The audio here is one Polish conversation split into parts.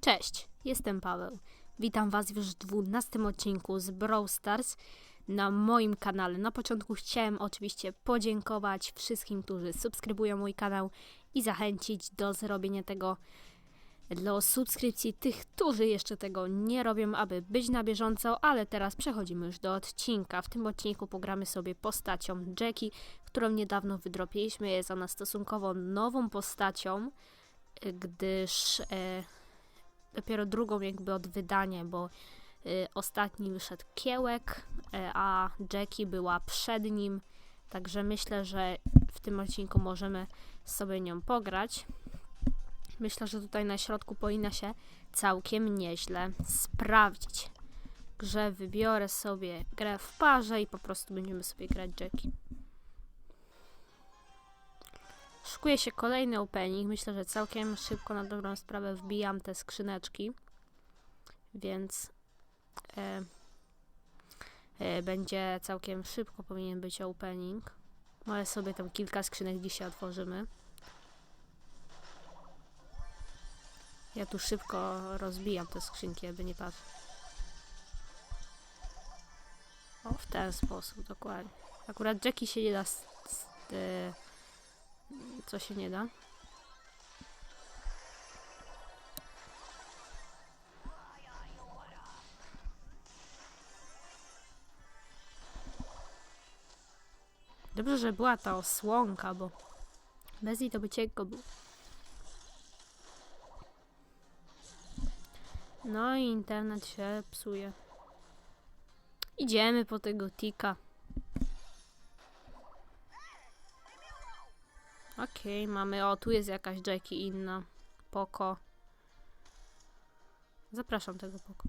Cześć, jestem Paweł. Witam Was już w 12 odcinku z Brawl Stars na moim kanale. Na początku chciałem oczywiście podziękować wszystkim, którzy subskrybują mój kanał i zachęcić do zrobienia tego do subskrypcji tych, którzy jeszcze tego nie robią, aby być na bieżąco, ale teraz przechodzimy już do odcinka. W tym odcinku pogramy sobie postacią Jackie, którą niedawno wydropiliśmy. Jest ona stosunkowo nową postacią, gdyż e, dopiero drugą jakby od wydania, bo y, ostatni wyszedł Kiełek, e, a Jackie była przed nim, także myślę, że w tym odcinku możemy sobie nią pograć. Myślę, że tutaj na środku powinna się całkiem nieźle sprawdzić. Grze wybiorę sobie grę w parze i po prostu będziemy sobie grać Jackie. Szykuje się kolejny opening. Myślę, że całkiem szybko na dobrą sprawę wbijam te skrzyneczki. Więc e, e, będzie całkiem szybko powinien być opening. Może sobie tam kilka skrzynek dzisiaj otworzymy. Ja tu szybko rozbijam te skrzynki, aby nie patrzeć. O, w ten sposób, dokładnie. Akurat Jackie się nie da e, co się nie da. Dobrze, że była ta osłonka, bo bez niej to by cienko było. No i internet się psuje. Idziemy po tego tika. Okej, mamy. O, tu jest jakaś Jackie inna. Poko. Zapraszam tego poko.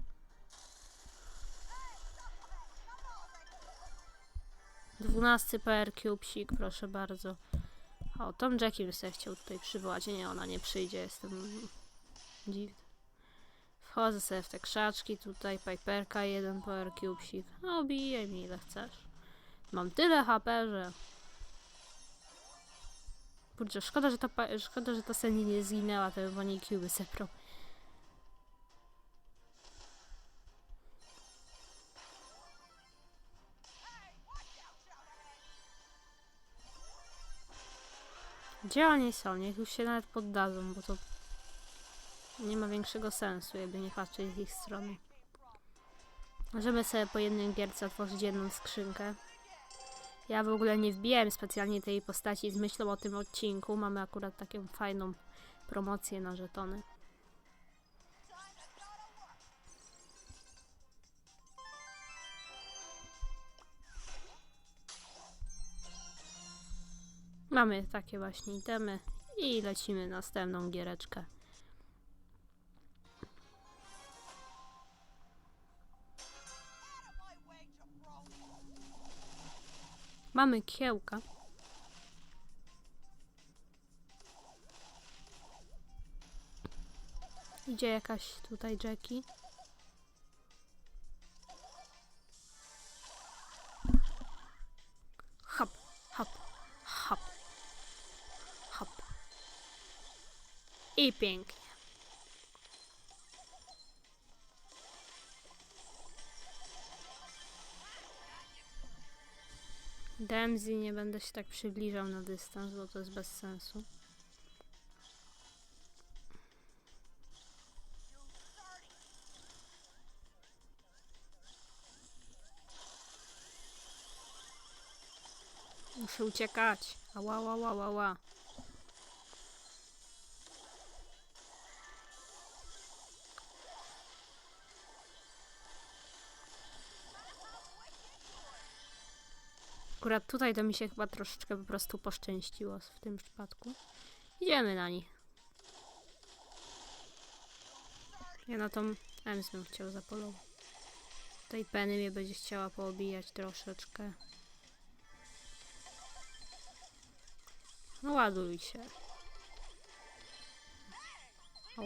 Dwunasty PR Cubesik, proszę bardzo. O, tą Jackie bym sobie chciał tutaj przywołać. Nie, ona nie przyjdzie, jestem dziwny. Wchodzę sobie w te krzaczki, tutaj Piperka, jeden PR Cubesik. No, bijaj mi ile chcesz. Mam tyle HP, że Kurczę, szkoda, że ta, szkoda, że ta Sandy nie zginęła, to Cuby zeprał. Gdzie oni są? Niech już się nawet poddadzą, bo to nie ma większego sensu, jakby nie patrzeć z ich strony. Możemy sobie po jednym gierce otworzyć jedną skrzynkę. Ja w ogóle nie wbijałem specjalnie tej postaci z myślą o tym odcinku. Mamy akurat taką fajną promocję na żetony. Mamy takie właśnie itemy i lecimy następną giereczkę. Mamy kiełka. Idzie jakaś tutaj Jackie. Hop, hop, hop, hop. I pięknie. Demzy nie będę się tak przybliżał na dystans, bo to jest bez sensu. Muszę uciekać. Ała, ła, ła, ła, Akurat tutaj to mi się chyba troszeczkę po prostu poszczęściło w tym przypadku. Idziemy na nich. Ja na tą Ems bym chciał zapolować. Tej Penny mnie będzie chciała poobijać troszeczkę. No ładuj się. O,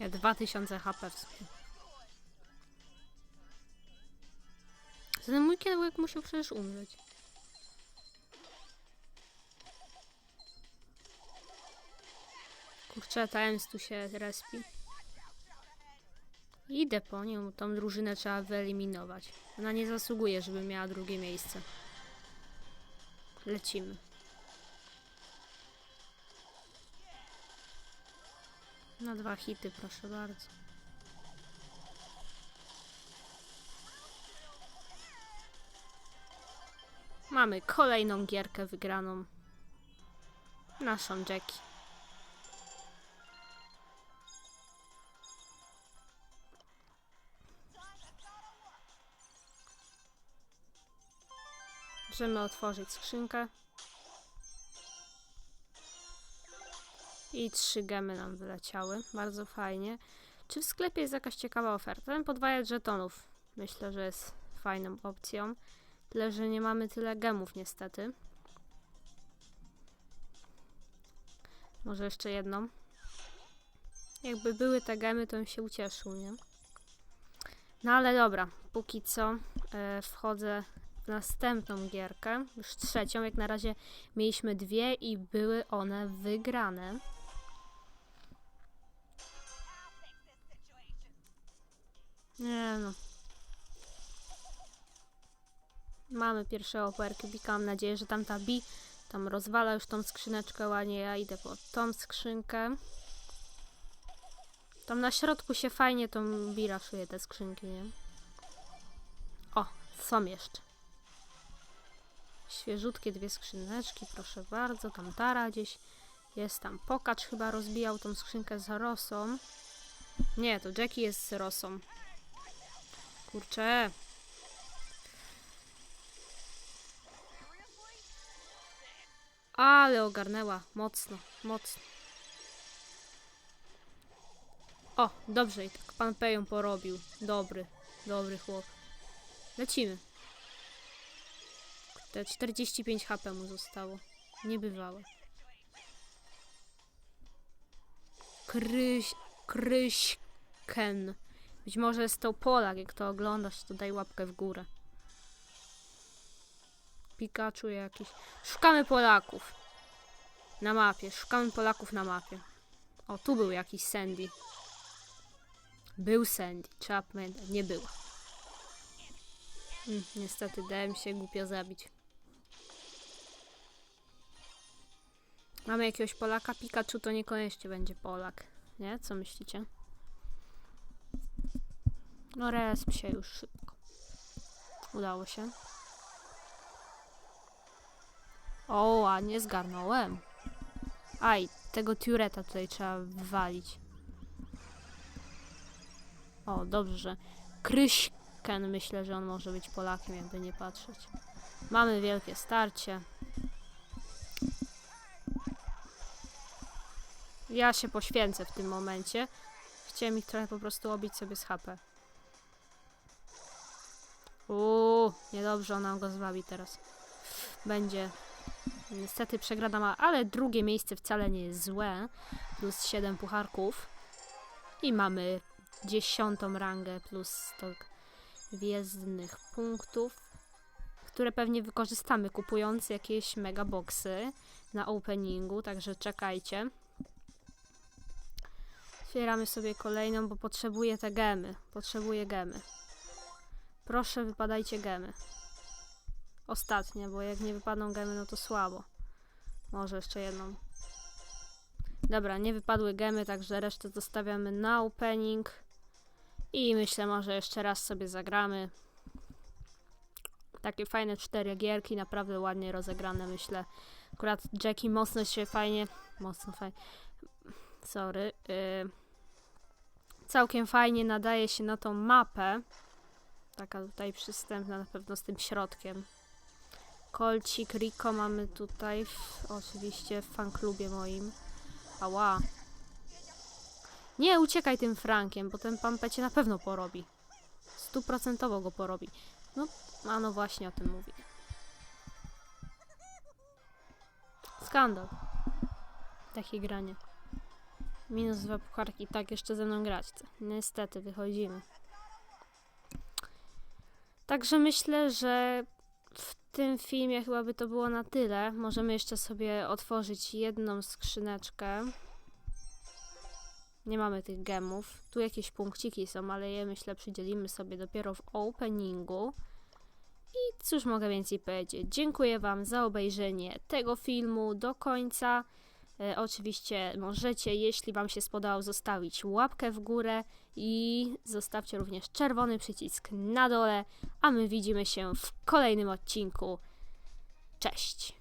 ja 2000 HP w sumie. Ten mój kiełek musiał przecież umrzeć. Kurczę, ta Ems tu się respi. Idę po nią, tą drużynę trzeba wyeliminować. Ona nie zasługuje, żeby miała drugie miejsce. Lecimy. Na dwa hity, proszę bardzo. Mamy kolejną gierkę wygraną. Naszą Jackie. Możemy otworzyć skrzynkę. I trzy gemy nam wyleciały. Bardzo fajnie. Czy w sklepie jest jakaś ciekawa oferta? Podwajacz żetonów. Myślę, że jest fajną opcją. Tyle, że nie mamy tyle gemów niestety. Może jeszcze jedną. Jakby były te gemy, to bym się ucieszył, nie? No ale dobra, póki co e, wchodzę następną gierkę, już trzecią. Jak na razie mieliśmy dwie i były one wygrane. Nie no. Mamy pierwsze operki Bika. Mam nadzieję, że tamta Bi tam rozwala już tą skrzyneczkę ładnie. Ja idę po tą skrzynkę. Tam na środku się fajnie tą Bi raszuje te skrzynki, nie? O, są jeszcze. Świeżutkie dwie skrzyneczki, proszę bardzo. Tam Tara gdzieś jest. Tam Pokacz chyba rozbijał tą skrzynkę z Rosą. Nie, to Jackie jest z Rosą. Kurczę. Ale ogarnęła. Mocno, mocno. O, dobrze, i tak pan P ją porobił. Dobry, dobry chłop. Lecimy. Te 45 HP mu zostało. Niebywałe. Kryś... Kryśken. Być może jest to Polak, jak to oglądasz, to daj łapkę w górę. Pikachu jakiś. Szukamy Polaków. Na mapie, szukamy Polaków na mapie. O, tu był jakiś Sandy. Był Sandy, pamiętać, nie była. Mm, niestety dałem się głupio zabić. Mamy jakiegoś Polaka. Pikachu to niekoniecznie będzie Polak. Nie? Co myślicie? No resp się już szybko. Udało się. O, ładnie zgarnąłem. Aj, tego Tureta tutaj trzeba wywalić. O, dobrze. Kryśken myślę, że on może być Polakiem, jakby nie patrzeć. Mamy wielkie starcie. Ja się poświęcę w tym momencie. Chciałem ich trochę po prostu obić sobie z HP. Uuu, niedobrze, ona go zwabi teraz. Będzie. Niestety przegrana ma, ale drugie miejsce wcale nie jest złe. Plus 7 pucharków. I mamy dziesiątą rangę plus 100 gwiezdnych punktów, które pewnie wykorzystamy kupując jakieś megaboxy na openingu, także czekajcie. Otwieramy sobie kolejną, bo potrzebuję te gemy. Potrzebuję gemy. Proszę, wypadajcie gemy. Ostatnie, bo jak nie wypadną gemy, no to słabo. Może jeszcze jedną. Dobra, nie wypadły gemy, także resztę zostawiamy na opening. I myślę, może jeszcze raz sobie zagramy. Takie fajne cztery gierki, naprawdę ładnie rozegrane, myślę. Akurat Jackie mocno się fajnie... Mocno fajnie... Sorry. Yy, całkiem fajnie nadaje się na tą mapę. Taka tutaj przystępna na pewno z tym środkiem. Kolcik, Rico mamy tutaj, w, oczywiście w fanklubie moim. Ała. Nie, uciekaj tym Frankiem, bo ten pan cię na pewno porobi. Stuprocentowo go porobi. No, a no właśnie o tym mówię. Skandal. Takie granie. Minus dwa pucharki, tak jeszcze ze mną grać. Niestety, wychodzimy. Także myślę, że w tym filmie chyba by to było na tyle. Możemy jeszcze sobie otworzyć jedną skrzyneczkę. Nie mamy tych gemów. Tu jakieś punkciki są, ale je myślę przydzielimy sobie dopiero w openingu. I cóż mogę więcej powiedzieć? Dziękuję Wam za obejrzenie tego filmu do końca. E, oczywiście możecie, jeśli Wam się spodobał, zostawić łapkę w górę i zostawcie również czerwony przycisk na dole, a my widzimy się w kolejnym odcinku. Cześć!